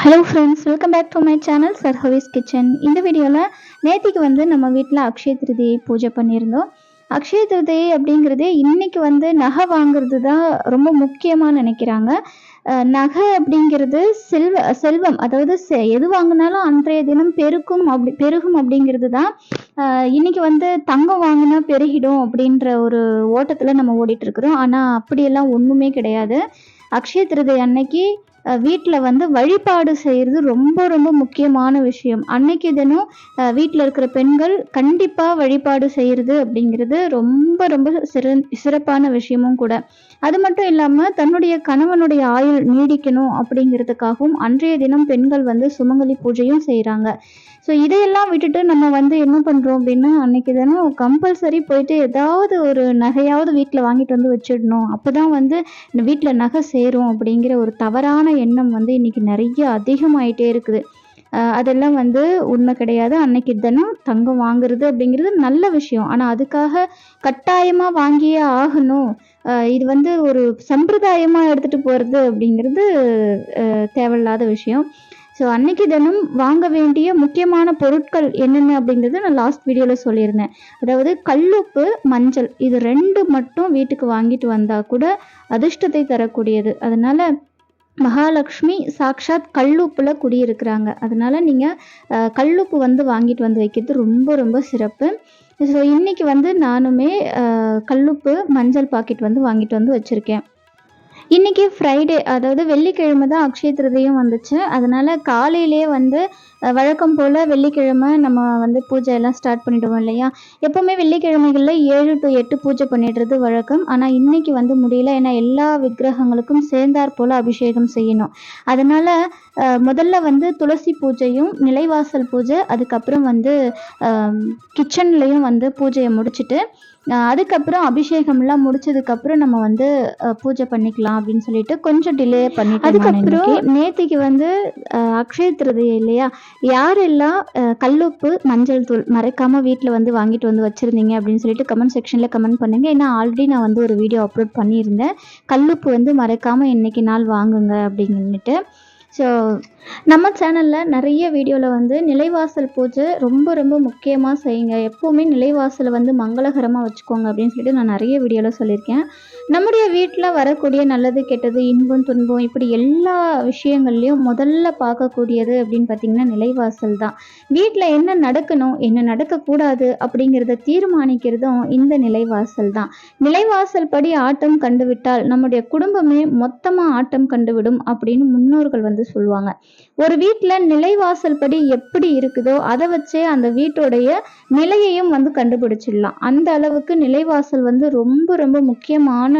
Hello friends welcome back to my channel சர்ஹவிஸ் kitchen இந்த வீடியோவில் நேற்றுக்கு வந்து நம்ம வீட்டில் அக்ஷய திருதியை பூஜை பண்ணியிருந்தோம். அக்ஷய திருதியை அப்படிங்கிறது இன்னைக்கு வந்து நகை வாங்குறது தான் ரொம்ப முக்கியமாக நினைக்கிறாங்க. நகை அப்படிங்கிறது செல்வ செல்வம் அதாவது செ- எது வாங்கினாலும் அன்றைய தினம் பெருக்கும் அப்படி பெருகும் அப்படிங்கிறது தான் இன்னைக்கு வந்து தங்கம் வாங்கினா பெருகிடும் அப்படின்ற ஒரு ஓட்டத்தில் நம்ம ஓடிட்டு இருக்கிறோம். ஆனால் அப்படியெல்லாம் ஒன்றுமே கிடையாது. அக்ஷய திருதை அன்னைக்கு வீட்டில் வந்து வழிபாடு செய்கிறது ரொம்ப ரொம்ப முக்கியமான விஷயம். அன்னைக்கு தினம் வீட்டில் இருக்கிற பெண்கள் கண்டிப்பாக வழிபாடு செய்கிறது அப்படிங்கிறது ரொம்ப ரொம்ப சிற சிறப்பான விஷயமும் கூட. அது மட்டும் இல்லாமல் தன்னுடைய கணவனுடைய ஆயுள் நீடிக்கணும் அப்படிங்கிறதுக்காகவும் அன்றைய தினம் பெண்கள் வந்து சுமங்கலி பூஜையும் செய்கிறாங்க ஸோ இதையெல்லாம் விட்டுட்டு நம்ம வந்து என்ன பண்ணுறோம் அப்படின்னா அன்னைக்கு தினம் கம்பல்சரி போயிட்டு ஏதாவது ஒரு நகையாவது வீட்டில் வாங்கிட்டு வந்து வச்சிடணும். அப்போ தான் வந்து இந்த வீட்டில் நகை சேரும் அப்படிங்கிற ஒரு தவறான எண்ணம் வந்து இன்னைக்கு நிறைய அதிகமாயிட்டே இருக்குது. அதெல்லாம் வந்து உண்மை கிடையாது. அன்னைக்கு தினம் தங்கம் வாங்குறது அப்படிங்கிறது நல்ல விஷயம். ஆனால் அதுக்காக கட்டாயமாக வாங்கியே ஆகணும். இது வந்து ஒரு சம்பிரதாயமாக எடுத்துகிட்டு போகிறது அப்படிங்கிறது தேவையில்லாத விஷயம். ஸோ அன்னைக்கு தினம் வாங்க வேண்டிய முக்கியமான பொருட்கள் என்னென்ன அப்படிங்கிறது நான் லாஸ்ட் வீடியோவில் சொல்லியிருந்தேன். அதாவது கல்லுப்பு மஞ்சள் இது ரெண்டு மட்டும் வீட்டுக்கு வாங்கிட்டு வந்தால் கூட அதிர்ஷ்டத்தை தரக்கூடியது. அதனால் மகாலட்சுமி சாக்ஷாத் கல்லுப்பில் குடியிருக்கிறாங்க. அதனால நீங்கள் கல்லுப்பு வந்து வாங்கிட்டு வந்து வைக்கிறது ரொம்ப ரொம்ப சிறப்பு. ஸோ இன்றைக்கி வந்து நானுமே கல்லுப்பு மஞ்சள் பாக்கெட் வந்து வாங்கிட்டு வந்து வச்சுருக்கேன். இன்றைக்கி ஃப்ரைடே அதாவது வெள்ளிக்கிழமை தான் அக்ஷய திருதியும் வந்துச்சு. அதனால் காலையிலே வந்து வழக்கம் போல் வெள்ளிக்கிழமை நம்ம வந்து பூஜை எல்லாம் ஸ்டார்ட் பண்ணிடுவோம் இல்லையா? எப்போவுமே வெள்ளிக்கிழமைகளில் ஏழு டு எட்டு பூஜை பண்ணிடுறது வழக்கம். ஆனால் இன்றைக்கி வந்து முடியல. ஏன்னா எல்லா விக்கிரகங்களுக்கும் சேர்ந்தாற் போல் அபிஷேகம் செய்யணும். அதனால் முதல்ல வந்து துளசி பூஜையும் நிலைவாசல் பூஜை அதுக்கப்புறம் வந்து கிச்சன்லேயும் வந்து பூஜையை முடிச்சுட்டு அதுக்கப்புறம் அபிஷேகம்லாம் முடிச்சதுக்கப்புறம் நம்ம வந்து பூஜை பண்ணிக்கலாம் அப்படின்னு சொல்லிட்டு கொஞ்சம் டிலே பண்ணிட்டு அதுக்கப்புறம் நேத்திக்கு வந்து அக்ஷய திருதியை இல்லையா? யாரெல்லாம் கல்லுப்பு மஞ்சள் தூள் மறக்காம வீட்டில் வந்து வாங்கிட்டு வந்து வச்சிருந்தீங்க அப்படின்னு சொல்லிட்டு கமெண்ட் செக்ஷனில் கமெண்ட் பண்ணுங்க. ஏன்னா ஆல்ரெடி நான் வந்து ஒரு வீடியோ அப்லோட் பண்ணியிருந்தேன். கல்லுப்பு வந்து மறக்காம இன்னைக்கு நாள் வாங்குங்க அப்படின்னுட்டு ஸோ நம்ம சேனலில் நிறைய வீடியோவில் வந்து நிலைவாசல் பூஜை ரொம்ப ரொம்ப முக்கியமாக செய்யுங்க. எப்போவுமே நிலைவாசலை வந்து மங்களகரமாக வச்சுக்கோங்க அப்படின்னு சொல்லிட்டு நான் நிறைய வீடியோவில் சொல்லியிருக்கேன். நம்முடைய வீட்டில் வரக்கூடிய நல்லது கெட்டது இன்பம் துன்பம் இப்படி எல்லா விஷயங்கள்லையும் முதல்ல பார்க்கக்கூடியது அப்படின்னு பார்த்தீங்கன்னா நிலைவாசல் தான். வீட்டில் என்ன நடக்கணும் என்ன நடக்கக்கூடாது அப்படிங்கிறத தீர்மானிக்கிறதும் இந்த நிலைவாசல் தான். நிலைவாசல் படி ஆட்டம் கண்டுவிட்டால் நம்முடைய குடும்பமே மொத்தமாக ஆட்டம் கண்டுவிடும் அப்படின்னு முன்னோர்கள் வந்து சொல்லுவாங்க. ஒரு வீட்டில் நிலைவாசல் படி எப்படி இருக்குதோ அதை வச்சே அந்த வீட்டோடைய நிலையையும் வந்து கண்டுபிடிச்சிடலாம். அந்த அளவுக்கு நிலைவாசல் வந்து ரொம்ப ரொம்ப முக்கியமான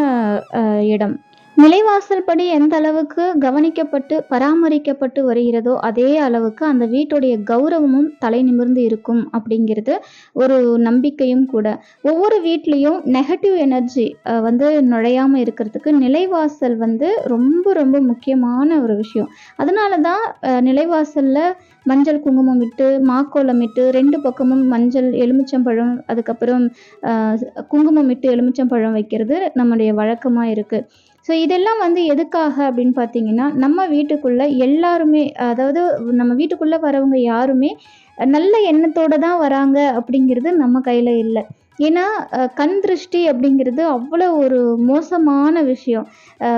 இடம். நிலைவாசல் படி எந்த அளவுக்கு கவனிக்கப்பட்டு பராமரிக்கப்பட்டு வருகிறதோ அதே அளவுக்கு அந்த வீட்டுடைய கௌரவமும் தலை நிமிர்ந்து இருக்கும் அப்படிங்கிறது ஒரு நம்பிக்கையும் கூட. ஒவ்வொரு வீட்லேயும் நெகட்டிவ் எனர்ஜி வந்து நுழையாம இருக்கிறதுக்கு நிலைவாசல் வந்து ரொம்ப ரொம்ப முக்கியமான ஒரு விஷயம். அதனால தான் நிலைவாசலில் மஞ்சள் குங்குமம் இட்டு மாக்கோலம் இட்டு ரெண்டு பக்கமும் மஞ்சள் எலுமிச்சம்பழம் அதுக்கப்புறம் குங்குமம் இட்டு எலுமிச்சம்பழம் வைக்கிறது நம்முடைய வழக்கமாக இருக்குது ஸோ இதெல்லாம் வந்து எதுக்காக அப்படின்னு பார்த்தீங்கன்னா நம்ம வீட்டுக்குள்ளே எல்லாருமே அதாவது நம்ம வீட்டுக்குள்ளே வரவங்க யாருமே நல்ல எண்ணத்தோடு தான் வராங்க அப்படிங்கிறது நம்ம கையில் இல்லை. ஏன்னா கண் திருஷ்டி அப்படிங்கிறது அவ்வளோ ஒரு மோசமான விஷயம்.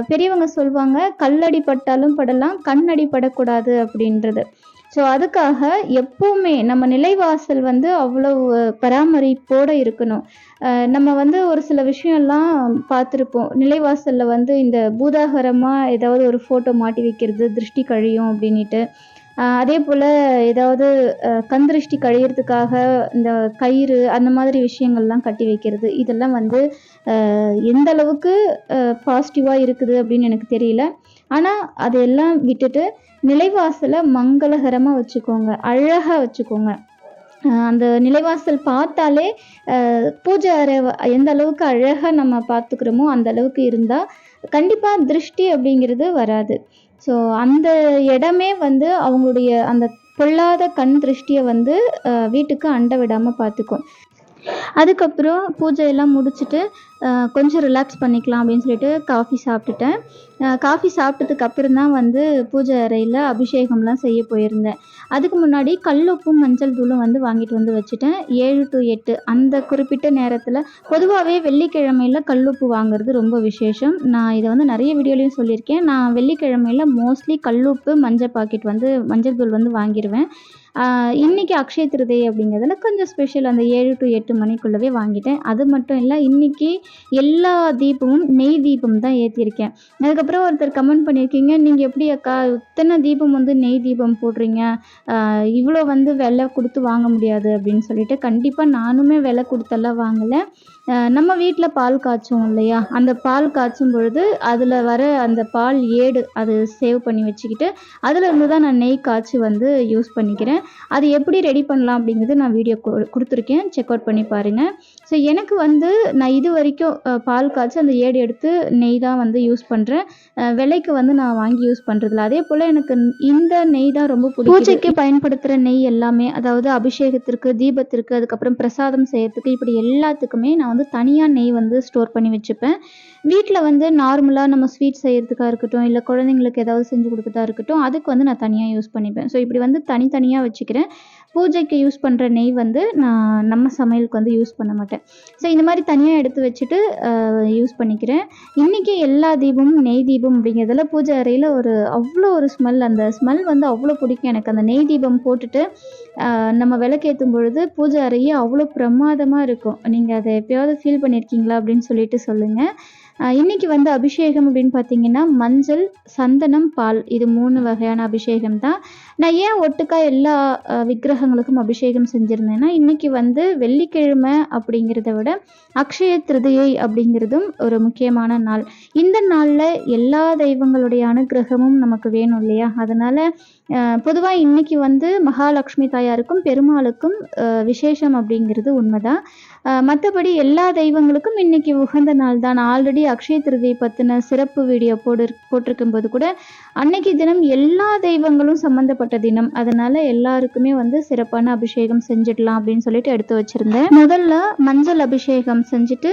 பெரியவங்க சொல்லுவாங்க கல்லடி பட்டாலும் படலாம் கண்ணடி படக்கூடாது அப்படின்றது. ஸோ அதுக்காக எப்போவுமே நம்ம நிலைவாசல் வந்து அவ்வளோ பராமரிப்போடு இருக்கணும். நம்ம வந்து ஒரு சில விஷயம்லாம் பார்த்துருப்போம். நிலைவாசலில் வந்து இந்த பூதாகரமாக ஏதாவது ஒரு ஃபோட்டோ மாட்டி வைக்கிறது திருஷ்டி கழியும் அப்படின்ட்டு அதே போல் ஏதாவது கந்திருஷ்டி கழியறதுக்காக இந்த கயிறு அந்த மாதிரி விஷயங்கள்லாம் கட்டி வைக்கிறது இதெல்லாம் வந்து எந்த அளவுக்கு பாசிட்டிவாக இருக்குது அப்படின்னு எனக்கு தெரியல. ஆனால் அதெல்லாம் விட்டுட்டு நிலைவாசலை மங்களகரமாக வச்சுக்கோங்க அழகாக வச்சுக்கோங்க. அந்த நிலைவாசல் பார்த்தாலே பூஜை அறை எந்த அளவுக்கு அழகாக நம்ம பார்த்துக்கிறோமோ அந்த அளவுக்கு இருந்தால் கண்டிப்பாக திருஷ்டி அப்படிங்கிறது வராது. ஸோ அந்த இடமே வந்து அவங்களுடைய அந்த பொல்லாத கண் திருஷ்டியை வந்து வீட்டுக்கு அண்ட விடாமல் பார்த்துக்கும். அதுக்கப்புறம் பூஜையெல்லாம் முடிச்சுட்டு கொஞ்சம் ரிலாக்ஸ் பண்ணிக்கலாம் அப்படின்னு சொல்லிட்டு காஃபி சாப்பிட்டுட்டேன். காஃபி சாப்பிட்டதுக்கு அப்புறம் தான் வந்து பூஜை அறையில் அபிஷேகம்லாம் செய்ய போயிருந்தேன். அதுக்கு முன்னாடி கல்லுப்பும் மஞ்சள் தூளும் வந்து வாங்கிட்டு வந்து வச்சுட்டேன். ஏழு டு எட்டு அந்த குறிப்பிட்ட நேரத்தில் பொதுவாகவே வெள்ளிக்கிழமையில் கல்லுப்பு வாங்குறது ரொம்ப விசேஷம். நான் இதை வந்து நிறைய வீடியோலையும் சொல்லியிருக்கேன். நான் வெள்ளிக்கிழமையில் மோஸ்ட்லி கல்லுப்பு மஞ்சள் பாக்கெட் வந்து மஞ்சள் தூள் வந்து வாங்கிடுவேன் இன்றைக்கி இன்னைக்கு அக்ஷய திருதை அப்படிங்கிறதுல கொஞ்சம் ஸ்பெஷல் அந்த ஏழு டு எட்டு மணிக்குள்ளவே வாங்கிட்டேன். அது மட்டும் இல்லை இன்றைக்கி எல்லா தீபமும் நெய் தீபம் தான் ஏற்றிருக்கேன் அதுக்கப்புறம் ஒருத்தர் கமெண்ட் பண்ணியிருக்கீங்க நீங்கள் எப்படி அக்கா இத்தனை தீபம் வந்து நெய் தீபம் போடுறீங்க? இவ்வளோ வந்து விலை கொடுத்து வாங்க முடியாது. அப்படின்னு சொல்லிட்டு கண்டிப்பாக நானுமே விலை கொடுத்தெல்லாம் வாங்கலை. நம்ம வீட்டில் பால் காய்ச்சுவோம் இல்லையா? அந்த பால் காய்ச்சும் பொழுது அதில் வர அந்த பால் ஏடு அது சேவ் பண்ணி வச்சுக்கிட்டு அதில் இருந்து தான் நான் நெய் காய்ச்சி வந்து யூஸ் பண்ணிக்கிறேன். அது எப்படி ரெடி பண்ணலாம் அப்படிங்கிறது நான் வீடியோ கொடுத்துருக்கேன். செக் அவுட் பண்ணி பாருங்கள் ஸோ எனக்கு வந்து நான் இது வரைக்கும் பால் காய்ச்சி அந்த ஏடு எடுத்து நெய் தான் வந்து யூஸ் பண்ணுறேன் விலைக்கு வந்து நான் வாங்கி யூஸ் பண்ணுறதில்ல அதே போல் எனக்கு இந்த நெய் தான் ரொம்ப பிடிக்கும் பூஜைக்கு பயன்படுத்துகிற நெய் எல்லாமே அதாவது அபிஷேகத்திற்கு தீபத்திற்கு அதுக்கப்புறம் பிரசாதம் செய்யறதுக்கு இப்படி எல்லாத்துக்குமே நான் வந்து தனியாக நெய் வந்து ஸ்டோர் பண்ணி வச்சுப்பேன். வீட்டில் வந்து நார்மலாக நம்ம ஸ்வீட் செய்கிறதுக்காக இருக்கட்டும் இல்லை குழந்தைங்களுக்கு ஏதாவது செஞ்சு கொடுக்கறதா இருக்கட்டும் அதுக்கு வந்து நான் தனியாக யூஸ் பண்ணிப்பேன். ஸோ இப்படி வந்து தனித்தனியாக வச்சுக்கிறேன். பூஜைக்கு யூஸ் பண்ணுற நெய் வந்து நான் நம்ம சமையலுக்கு வந்து யூஸ் பண்ண மாட்டேன். ஸோ இந்த மாதிரி தனியாக எடுத்து வச்சுட்டு யூஸ் பண்ணிக்கிறேன். இன்றைக்கி எல்லா தீபமும் நெய் தீபம் அப்படிங்கிறதுல பூஜை அறையில் ஒரு அவ்வளோ ஒரு ஸ்மெல் அந்த ஸ்மெல் வந்து அவ்வளோ பிடிக்கும் எனக்கு. அந்த நெய் தீபம் போட்டுட்டு நம்ம விளக்கேற்றும் பொழுது பூஜை அறையே அவ்வளோ பிரமாதமாக இருக்கும். நீங்கள் அதை எப்பயாவது ஃபீல் பண்ணியிருக்கீங்களா அப்படின்னு சொல்லிட்டு சொல்லுங்கள் இன்றைக்கி இன்னைக்கு வந்து அபிஷேகம் அப்படின்னு பார்த்தீங்கன்னா மஞ்சள் சந்தனம் பால். இது மூணு வகையான அபிஷேகம் தான். நான் ஏன் ஒட்டுக்கா எல்லா விக்கிரகங்களுக்கும் அபிஷேகம் செஞ்சுருந்தேன்னா இன்னைக்கு வந்து வெள்ளிக்கிழமை அப்படிங்கிறத விட அக்ஷய திருதியை அப்படிங்கிறதும் ஒரு முக்கியமான நாள். இந்த நாளில் எல்லா தெய்வங்களுடைய அனுகிரகமும் நமக்கு வேணும் இல்லையா? அதனால் பொதுவாக இன்னைக்கு வந்து மகாலட்சுமி தாயாருக்கும் பெருமாளுக்கும் விசேஷம் அப்படிங்கிறது உண்மைதான். மற்றபடி எல்லா தெய்வங்களுக்கும் இன்னைக்கு உகந்த நாள் தான். நான் ஆல்ரெடி அக்ஷய திருதியை பற்றின சிறப்பு வீடியோ போடு போட்டிருக்கும் போது கூட அன்னைக்கு தினம் எல்லா தெய்வங்களும் சம்மந்தப்பட்ட தினம். அதனால எல்லாருக்குமே வந்து சிறப்பான அபிஷேகம் செஞ்சிடலாம் அப்படின்னு சொல்லிட்டு எடுத்து வச்சிருந்தேன். முதல்ல மஞ்சள் அபிஷேகம் செஞ்சுட்டு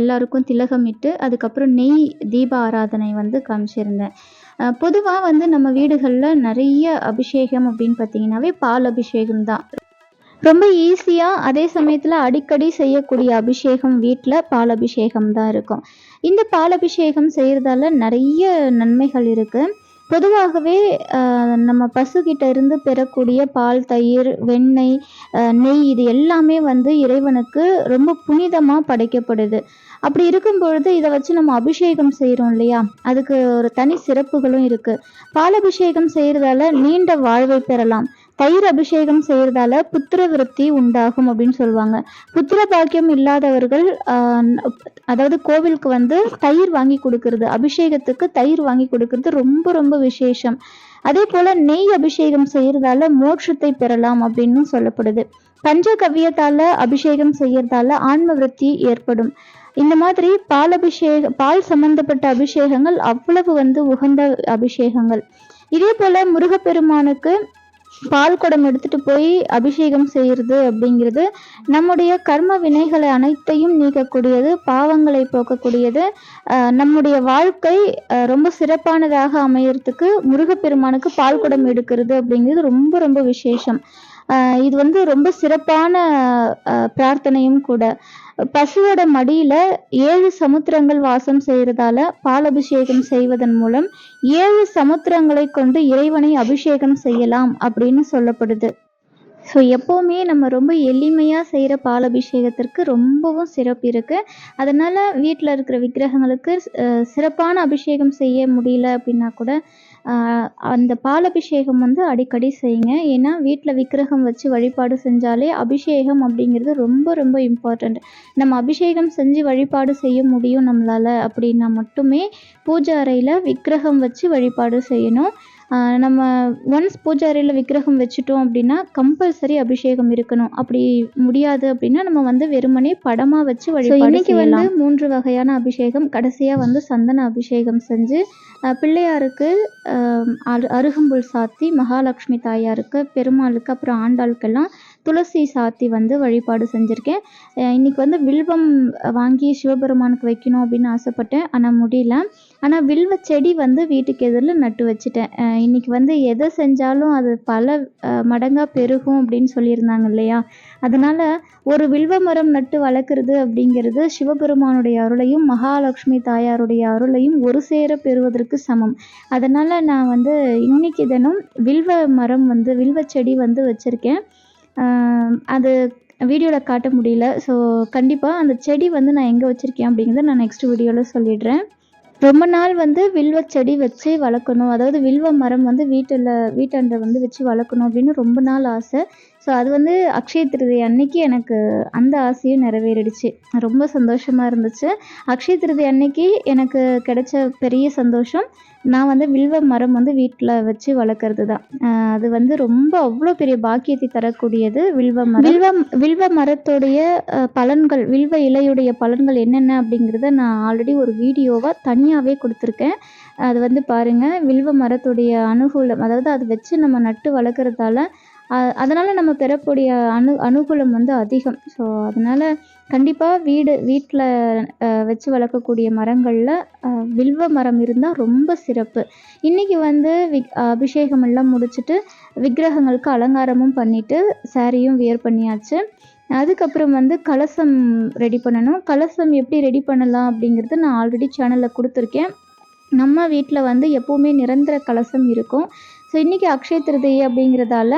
எல்லாருக்கும் திலகம் இட்டு அதுக்கப்புறம் நெய் தீப ஆராதனை வந்து காமிச்சிருந்தேன். பொதுவாக வந்து நம்ம வீடுகளில் நிறைய அபிஷேகம் அப்படின்னு பார்த்தீங்கன்னாவே பால் அபிஷேகம் தான். ரொம்ப ஈஸியாக அதே சமயத்தில் அடிக்கடி செய்யக்கூடிய அபிஷேகம் வீட்டில் பால் அபிஷேகம் தான் இருக்கும். இந்த பால் அபிஷேகம் செய்கிறதால நிறைய நன்மைகள் இருக்குது பொதுவாகவே நம்ம பசுகிட்ட இருந்து பெறக்கூடிய பால் தயிர் வெண்ணெய் நெய் இது எல்லாமே வந்து இறைவனுக்கு ரொம்ப புனிதமாக படைக்கப்படுது. அப்படி இருக்கும் பொழுது இதை வச்சு நம்ம அபிஷேகம் செய்கிறோம் இல்லையா? அதுக்கு ஒரு தனி சிறப்புகளும் இருக்குது பால் அபிஷேகம் செய்கிறதால நீண்ட வாழ்வை பெறலாம். தயிர் அபிஷேகம் செய்யறதால புத்திர விருத்தி உண்டாகும் அப்படின்னு சொல்லுவாங்க. புத்திர பாக்கியம் இல்லாதவர்கள் அதாவது கோவிலுக்கு வந்து தயிர் வாங்கி கொடுக்கறது அபிஷேகத்துக்கு தயிர் வாங்கி கொடுக்கறது ரொம்ப ரொம்ப விசேஷம். அதே போல நெய் அபிஷேகம் செய்யறதால மோட்சத்தை பெறலாம் அப்படின்னு சொல்லப்படுது. பஞ்சகவ்யத்தால அபிஷேகம் செய்யறதால ஆன்ம விருத்தி ஏற்படும். இந்த மாதிரி பால் அபிஷேக பால் சம்பந்தப்பட்ட அபிஷேகங்கள் அவ்வளவு வந்து உகந்த அபிஷேகங்கள். இதே போல முருகப்பெருமானுக்கு பால் குடம் எடுத்துட்டு போய் அபிஷேகம் செய்யறது அப்படிங்கிறது நம்முடைய கர்ம வினைகளை அனைத்தையும் நீக்கக்கூடியது பாவங்களை போக்கக்கூடியது. ஆஹ் நம்முடைய வாழ்க்கை ரொம்ப சிறப்பானதாக அமையறதுக்கு முருகப்பெருமானுக்கு பால் குடம் எடுக்கிறது அப்படிங்கிறது ரொம்ப ரொம்ப விசேஷம். இது வந்து ரொம்ப சிறப்பான பிரார்த்தனையும் கூட. பசுவோட மடியில ஏழு சமுத்திரங்கள் வாசம் செய்யறதால பால் அபிஷேகம் செய்வதன் மூலம் ஏழு சமுத்திரங்களை கொண்டு இறைவனை அபிஷேகம் செய்யலாம் அப்படின்னு சொல்லப்படுது. ஸோ எப்போவுமே நம்ம ரொம்ப எளிமையாக செய்கிற பால் அபிஷேகத்திற்கு ரொம்பவும் சிறப்பு இருக்குது அதனால் வீட்டில் இருக்கிற விக்கிரகங்களுக்கு சிறப்பான அபிஷேகம் செய்ய முடியல அப்படின்னா கூட அந்த பால் அபிஷேகம் வந்து அடிக்கடி செய்யுங்க. ஏன்னா வீட்டில் விக்கிரகம் வச்சு வழிபாடு செஞ்சாலே அபிஷேகம் அப்படிங்கிறது ரொம்ப ரொம்ப இம்பார்ட்டண்ட் நம்ம அபிஷேகம் செஞ்சு வழிபாடு செய்ய முடியும் நம்மளால் அப்படின்னா மட்டுமே பூஜை அறையில் விக்கிரகம் வச்சு வழிபாடு செய்யணும். நம்ம ஒன்ஸ் பூஜை அறையில் விக்கிரகம் வச்சுட்டோம் அப்படின்னா கம்பல்சரி அபிஷேகம் இருக்கணும். அப்படி முடியாது அப்படின்னா நம்ம வந்து வெறுமனே படமாக வச்சு வழிபாடு இன்னைக்கு வந்து மூன்று வகையான அபிஷேகம். கடைசியாக வந்து சந்தன அபிஷேகம் செஞ்சு பிள்ளையாருக்கு அருகம்புல் சாத்தி மகாலட்சுமி தாயாருக்கு பெருமாளுக்கு அப்புறம் ஆண்டாளுக்கெல்லாம் துளசி சாத்தி வந்து வழிபாடு செஞ்சுருக்கேன். இன்றைக்கி வந்து வில்வம் வாங்கி சிவபெருமானுக்கு வைக்கணும் அப்படின்னு ஆசைப்பட்டேன். ஆனால் முடியல. ஆனால் வில்வ செடி வந்து வீட்டுக்கு எதிரில் நட்டு வச்சுட்டேன். இன்றைக்கி வந்து எதை செஞ்சாலும் அது பல மடங்காக பெருகும் அப்படின்னு சொல்லியிருந்தாங்க இல்லையா? அதனால் ஒரு வில்வ மரம் நட்டு வளர்க்குறது அப்படிங்கிறது சிவபெருமானுடைய அருளையும் மகாலட்சுமி தாயாருடைய அருளையும் ஒரு சேர பெறுவதற்கு சமம். அதனால் நான் வந்து இன்னைக்கு தினம் வில்வ மரம் வந்து வில்வ செடி வந்து வச்சுருக்கேன். அது வீடியோவில் காட்ட முடியல. ஸோ கண்டிப்பாக அந்த செடி வந்து நான் எங்கே வச்சுருக்கேன் அப்படிங்கிறத நான் நெக்ஸ்ட் வீடியோவில் சொல்லிடுறேன். ரொம்ப நாள் வந்து வில்வ செடி வச்சு வளர்க்கணும். அதாவது வில்வ மரம் வந்து வீட்டில் வீட்டாண்ட வந்து வச்சு வளர்க்கணும் அப்படின்னு ரொம்ப நாள் ஆசை. ஸோ அது வந்து அக்ஷய திருதி அன்னைக்கு எனக்கு அந்த ஆசையும் நிறைவேறிடுச்சு. ரொம்ப சந்தோஷமாக இருந்துச்சு. அக்ஷய திருதி அன்னைக்கு எனக்கு கிடைச்ச பெரிய சந்தோஷம் நான் வந்து வில்வ மரம் வந்து வீட்டில் வச்சு வளர்க்குறது தான். அது வந்து ரொம்ப அவ்வளோ பெரிய பாக்கியத்தை தரக்கூடியது வில்வ மரம். வில்வ வில்வ மரத்துடைய பலன்கள் வில்வ இலையுடைய பலன்கள் என்னென்ன அப்படிங்கிறத நான் ஆல்ரெடி ஒரு வீடியோவாக தனியாகவே கொடுத்துருக்கேன். அது வந்து பாருங்கள் வில்வ மரத்துடைய அனுகூலம் அதாவது அதை வச்சு நம்ம நட்டு வளர்க்குறதால அதனால் நம்ம பெறக்கூடிய அனு அனுகூலம் வந்து அதிகம். ஸோ அதனால் கண்டிப்பாக வீடு வீட்டில் வச்சு வளர்க்கக்கூடிய மரங்களில் வில்வ மரம் இருந்தால் ரொம்ப சிறப்பு. இன்றைக்கி வந்து விக் அபிஷேகம் எல்லாம் முடிச்சுட்டு விக்கிரகங்களுக்கு அலங்காரமும் பண்ணிவிட்டு சாரியும் வியர் பண்ணியாச்சு. அதுக்கப்புறம் வந்து கலசம் ரெடி பண்ணணும். கலசம் எப்படி ரெடி பண்ணலாம் அப்படிங்கிறது நான் ஆல்ரெடி சேனலில் கொடுத்துருக்கேன். நம்ம வீட்டில் வந்து எப்போவுமே நிரந்தர கலசம் இருக்கும். ஸோ இன்றைக்கி அக்ஷய திருதி அப்படிங்கிறதால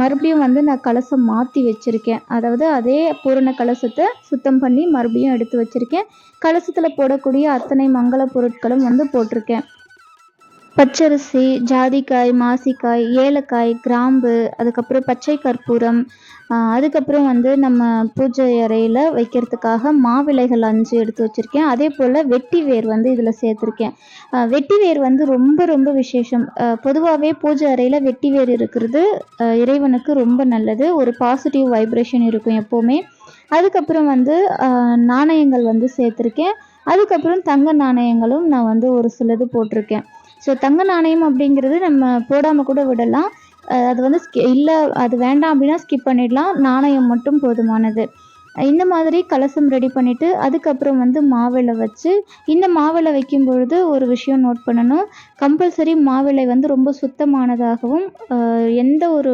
மறுபடியும் வந்து நான் கலசம் மாற்றி வச்சுருக்கேன். அதாவது அதே பூரண கலசத்தை சுத்தம் பண்ணி மறுபடியும் எடுத்து வச்சுருக்கேன். கலசத்தில் போடக்கூடிய அத்தனை மங்கள பொருட்களும் வந்து போட்டிருக்கேன். பச்சரிசி ஜாதிக்காய் மாசிக்காய் ஏலக்காய் கிராம்பு அதுக்கப்புறம் பச்சை கற்பூரம் அதுக்கப்புறம் வந்து நம்ம பூஜை அறையில் வைக்கிறதுக்காக மாவிலைகள் அஞ்சு எடுத்து வச்சுருக்கேன். அதே போல் வெட்டி வேர் வந்து இதில் சேர்த்துருக்கேன். வெட்டி வேர் வந்து ரொம்ப ரொம்ப விசேஷம். பொதுவாகவே பூஜை அறையில் வெட்டி வேர் இருக்கிறது இறைவனுக்கு ரொம்ப நல்லது. ஒரு பாசிட்டிவ் வைப்ரேஷன் இருக்கும் எப்போவுமே. அதுக்கப்புறம் வந்து நாணயங்கள் வந்து சேர்த்துருக்கேன். அதுக்கப்புறம் தங்க நாணயங்களும் நான் வந்து ஒரு சிலது போட்டிருக்கேன். ஸோ தங்க நாணயம் அப்படிங்கிறது நம்ம போடாமல் கூட விடலாம். அது வந்து இல்லை அது வேண்டாம் அப்படின்னா ஸ்கிப் பண்ணிடலாம். நாணயம் மட்டும் போதுமானது. இந்த மாதிரி கலசம் ரெடி பண்ணிவிட்டு அதுக்கப்புறம் வந்து மாவிளை வச்சு இந்த மாவிளை வைக்கும் பொழுது ஒரு விஷயம் நோட் பண்ணணும். கம்பல்சரி மாவிளை வந்து ரொம்ப சுத்தமானதாகவும் எந்த ஒரு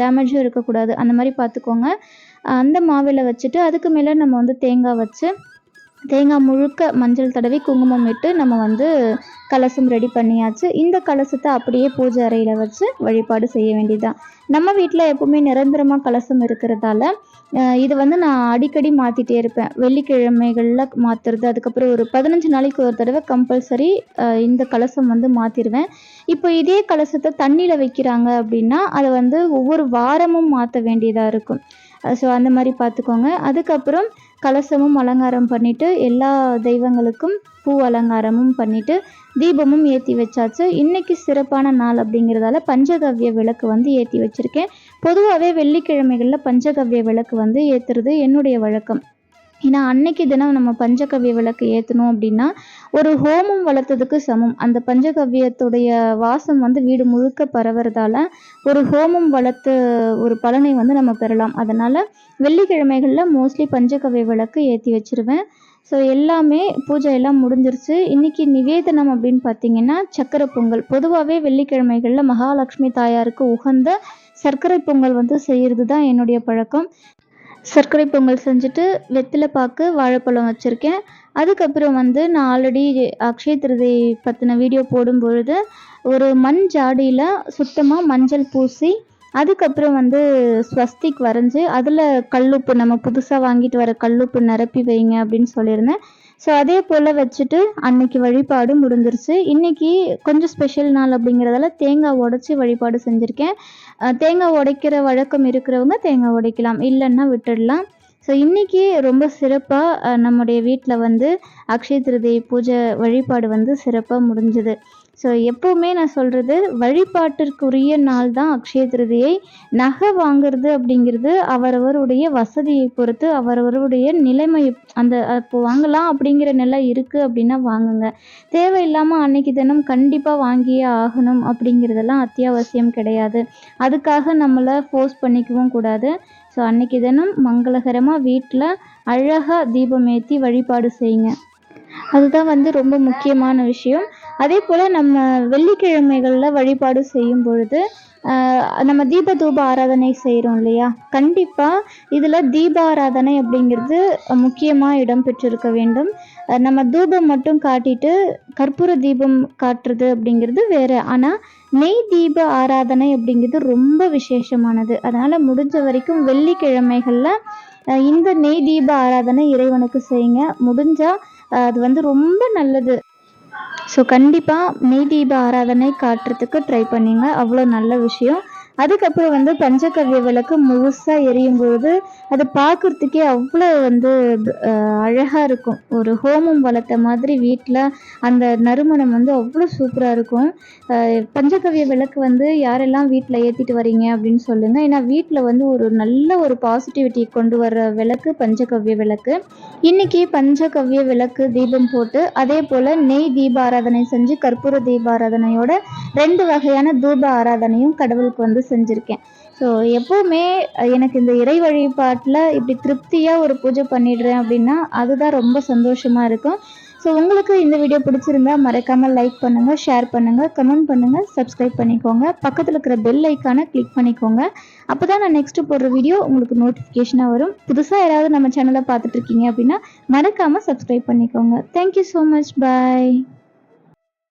டேமேஜும் இருக்கக்கூடாது. அந்த மாதிரி பார்த்துக்கோங்க. அந்த மாவிளை வச்சுட்டு அதுக்கு மேலே நம்ம வந்து தேங்காய் வச்சு தேங்காய் முழுக்க மஞ்சள் தடவி குங்குமம் இட்டு நம்ம வந்து கலசம் ரெடி பண்ணியாச்சு. இந்த கலசத்தை அப்படியே பூஜை அறையில் வச்சு வழிபாடு செய்ய வேண்டியதுதான். நம்ம வீட்டில் எப்போவுமே நிரந்தரமாக கலசம் இருக்கிறதால இது வந்து நான் அடிக்கடி மாற்றிட்டே இருப்பேன். வெள்ளிக்கிழமைகளில் மாற்றுறது அதுக்கப்புறம் ஒரு பதினஞ்சு நாளைக்கு ஒரு தடவை கம்பல்சரி இந்த கலசம் வந்து மாற்றிடுவேன் இப்போ இதே கலசத்தை தண்ணியில் வைக்கிறாங்க அப்படின்னா அதை வந்து ஒவ்வொரு வாரமும் மாற்ற வேண்டியதாக இருக்கும். ஸோ அந்த மாதிரி பார்த்துக்கோங்க. அதுக்கப்புறம் கலசமும் அலங்காரம் பண்ணிவிட்டு எல்லா தெய்வங்களுக்கும் பூ அலங்காரமும் பண்ணிவிட்டு தீபமும் ஏற்றி வச்சாச்சு. இன்றைக்கி சிறப்பான நாள் அப்படிங்கிறதால பஞ்சகவ்ய விளக்கு வந்து ஏற்றி வச்சுருக்கேன். பொதுவாகவே வெள்ளிக்கிழமைகளில் பஞ்சகவ்ய விளக்கு வந்து ஏற்றுறது என்னுடைய வழக்கம். ஏன்னா அன்னைக்கு தினம் நம்ம பஞ்சகவ்ய விளக்கு ஏற்றணும் அப்படின்னா ஒரு ஹோமம் வளர்த்ததுக்கு சமம். அந்த பஞ்சகவ்யத்துடைய வாசம் வந்து வீடு முழுக்க பரவுறதால ஒரு ஹோமம் வளர்த்த ஒரு பலனை வந்து நம்ம பெறலாம். அதனால் வெள்ளிக்கிழமைகளில் மோஸ்ட்லி பஞ்சகவ்ய விளக்கு ஏற்றி வச்சுருவேன். ஸோ எல்லாமே பூஜை எல்லாம் முடிஞ்சிருச்சு. இன்றைக்கி நிவேதனம் அப்படின்னு பார்த்தீங்கன்னா சக்கரை பொங்கல். பொதுவாகவே வெள்ளிக்கிழமைகளில் மகாலட்சுமி தாயாருக்கு உகந்த சர்க்கரை பொங்கல் வந்து செய்கிறது தான் என்னுடைய பழக்கம். சர்க்கரை பொங்கல் செஞ்சுட்டு வெற்றிலை பாக்கு வாழைப்பழம் வச்சுருக்கேன். அதுக்கப்புறம் வந்து நான் ஆல்ரெடி அக்ஷய திருதி பற்றின வீடியோ போடும் பொழுது ஒரு மண் ஜாடியில் சுத்தமாக மஞ்சள் பூசி அதுக்கப்புறம் வந்து ஸ்வஸ்திக் வரைஞ்சி அதில் கல்லுப்பு நம்ம புதுசாக வாங்கிட்டு வர கல்லுப்பு நிரப்பி வைங்க அப்படின்னு சொல்லியிருந்தேன். ஸோ அதே போல் வச்சுட்டு அன்னைக்கு வழிபாடு முடிஞ்சிருச்சு. இன்றைக்கி கொஞ்சம் ஸ்பெஷல் நாள் அப்படிங்கிறதால தேங்காய் உடச்சி வழிபாடு செஞ்சுருக்கேன். தேங்காய் உடைக்கிற வழக்கம் இருக்கிறவங்க தேங்காய் உடைக்கலாம். இல்லைன்னா விட்டுடலாம். ஸோ இன்றைக்கி ரொம்ப சிறப்பாக நம்முடைய வீட்டில் வந்து அக்ஷய திருதி பூஜை வழிபாடு வந்து சிறப்பாக முடிஞ்சுது. ஸோ எப்போவுமே நான் சொல்கிறது வழிபாட்டிற்குரிய நாள் தான் அக்ஷய திருதியை. நகை வாங்குறது அப்படிங்கிறது அவரவருடைய வசதியை பொறுத்து அவரவருடைய நிலைமை அந்த இப்போ வாங்கலாம் அப்படிங்கிற நிலை இருக்குது அப்படின்னா வாங்குங்க. தேவையில்லாமல் அன்னைக்கு தினம் கண்டிப்பாக வாங்கியே ஆகணும் அப்படிங்கிறதெல்லாம் அத்தியாவசியம் கிடையாது. அதுக்காக நம்மளை ஃபோர்ஸ் பண்ணிக்கவும் கூடாது. ஸோ அன்னைக்கு தினம் மங்களகரமாக வீட்டில் அழகாக தீபம் ஏற்றி வழிபாடு செய்யுங்க. அதுதான் வந்து ரொம்ப முக்கியமான விஷயம். அதே போல் நம்ம வெள்ளிக்கிழமைகளில் வழிபாடு செய்யும் பொழுது நம்ம தீப தூப ஆராதனை செய்கிறோம் இல்லையா? கண்டிப்பாக இதில் தீப ஆராதனை அப்படிங்கிறது முக்கியமாக இடம் பெற்றிருக்க வேண்டும். நம்ம தூபம் மட்டும் காட்டிட்டு கற்பூர தீபம் காட்டுறது அப்படிங்கிறது வேறு. ஆனால் நெய் தீப ஆராதனை அப்படிங்கிறது ரொம்ப விசேஷமானது. அதனால் முடிஞ்ச வரைக்கும் வெள்ளிக்கிழமைகளில் இந்த நெய் தீப ஆராதனை இறைவனுக்கு செய்யுங்க. முடிஞ்சால் அது வந்து ரொம்ப நல்லது. ஸோ கண்டிப்பாக நெய் தீப ஆராதனை காட்டுறதுக்கு ட்ரை பண்ணிங்க. அவ்வளோ நல்ல விஷயம். அதுக்கப்புறம் வந்து பஞ்சகவ்ய விளக்கு முழுசாக எரியும் பொழுது அது பார்க்குறதுக்கே அவ்வளோ வந்து அழகாக இருக்கும். ஒரு ஹோமம் வளர்த்த மாதிரி வீட்டில் அந்த நறுமணம் வந்து அவ்வளோ சூப்பராக இருக்கும். பஞ்சகவ்ய விளக்கு வந்து யாரெல்லாம் வீட்டில் ஏற்றிட்டு வரீங்க அப்படின்னு சொல்லுங்கள் ஏன்னா வீட்டில் வந்து ஒரு நல்ல ஒரு பாசிட்டிவிட்டி கொண்டு வர விளக்கு பஞ்சகவ்ய விளக்கு இன்னைக்கு பஞ்சகவ்ய விளக்கு தீபம் போட்டு அதே போல் நெய் தீப ஆராதனை செஞ்சு கற்பூர தீப ஆராதனையோட ரெண்டு வகையான தூப ஆராதனையும் கடவுளுக்கு வந்து செஞ்சுருக்கேன். ஸோ எப்போவுமே எனக்கு இந்த இறை வழிபாட்டில் இப்படி திருப்தியாக ஒரு பூஜை பண்ணிடுறேன் அப்படின்னா அதுதான் ரொம்ப சந்தோஷமாக இருக்கும். ஸோ உங்களுக்கு இந்த வீடியோ பிடிச்சிருந்தா மறக்காமல் லைக் பண்ணுங்கள் ஷேர் பண்ணுங்கள் கமெண்ட் பண்ணுங்கள் சப்ஸ்கிரைப் பண்ணிக்கோங்க. பக்கத்தில் இருக்கிற பெல் ஐக்கானை கிளிக் பண்ணிக்கோங்க. அப்போ தான் நான் நெக்ஸ்ட்டு போடுற வீடியோ உங்களுக்கு நோட்டிஃபிகேஷனாக வரும். புதுசாக யாராவது நம்ம சேனலை பார்த்துட்ருக்கீங்க அப்படின்னா மறக்காமல் சப்ஸ்கிரைப் பண்ணிக்கோங்க. Thank you so much bye